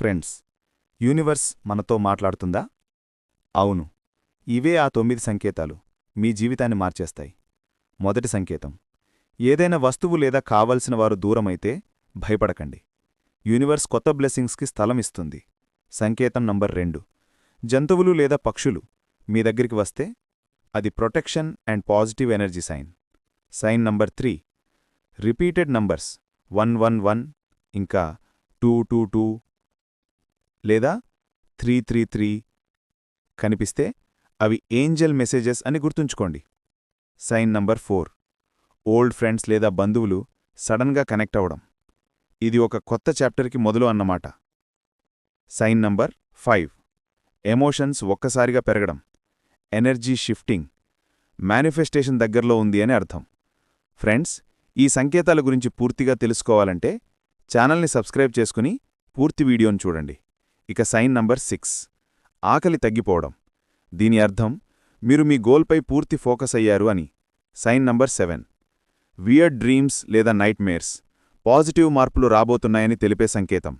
Friends universe మనతో మాట్లాడుతుందా? అవును. ఇవే ఆ తొమ్మిది సంకేతాలు మీ జీవితాన్ని మార్చేస్తాయి. మొదటి సంకేతం ఏదైనా వస్తువు లేదా కావలసిన వారు దూరమైతే భయపడకండి. యూనివర్స్ కొత్త బ్లెస్సింగ్స్కి స్థలం ఇస్తుంది. సంకేతం నంబర్ రెండు జంతువులు లేదా పక్షులు మీ దగ్గరికి వస్తే అది protection and positive energy sign. Sign number three repeated numbers one one one ఇంకా టూ టూ టూ లేదా త్రీ త్రీ త్రీ కనిపిస్తే అవి ఏంజల్ మెసేజెస్ అని గుర్తుంచుకోండి. Sign number four. Old friends లేదా బంధువులు సడన్గా కనెక్ట్ అవ్వడం. ఇది ఒక కొత్త చాప్టర్కి మొదలు అన్నమాట. Sign number five. ఎమోషన్స్ ఒక్కసారిగా పెరగడం. Energy shifting. మేనిఫెస్టేషన్ దగ్గరలో ఉంది అని అర్థం. ఫ్రెండ్స్ ఈ సంకేతాల గురించి పూర్తిగా తెలుసుకోవాలంటే ఛానల్ని సబ్స్క్రైబ్ చేసుకుని పూర్తి వీడియోను చూడండి. ఇక సైన్ నంబర్ సిక్స్. ఆకలి తగ్గిపోవడం. దీని అర్థం మీరు మీ గోల్పై పూర్తి ఫోకస్ అయ్యారు అని. Sign number seven. Weird dreams లేదా నైట్ మేర్స్ పాజిటివ్ మార్పులు రాబోతున్నాయని తెలిపే సంకేతం.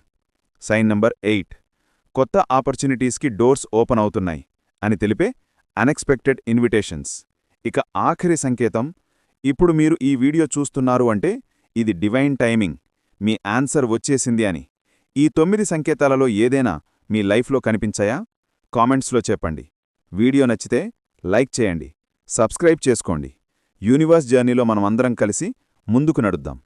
Sign number eight. కొత్త ఆపర్చునిటీస్కి డోర్స్ ఓపెన్ అవుతున్నాయి అని తెలిపే అన్ఎక్స్పెక్టెడ్ ఇన్విటేషన్స్. ఇక ఆఖరి సంకేతం ఇప్పుడు మీరు ఈ వీడియో చూస్తున్నారు అంటే ఇది డివైన్ టైమింగ్ మీ ఆన్సర్ వచ్చేసింది అని. ఈ తొమ్మిది సంకేతాలలో ఏదైనా మీ లైఫ్లో కనిపించాయా? కామెంట్స్లో చెప్పండి. వీడియో నచ్చితే లైక్ చేయండి. సబ్స్క్రైబ్ చేసుకోండి. యూనివర్స్ జర్నీలో మనమందరం కలిసి ముందుకు నడుద్దాం.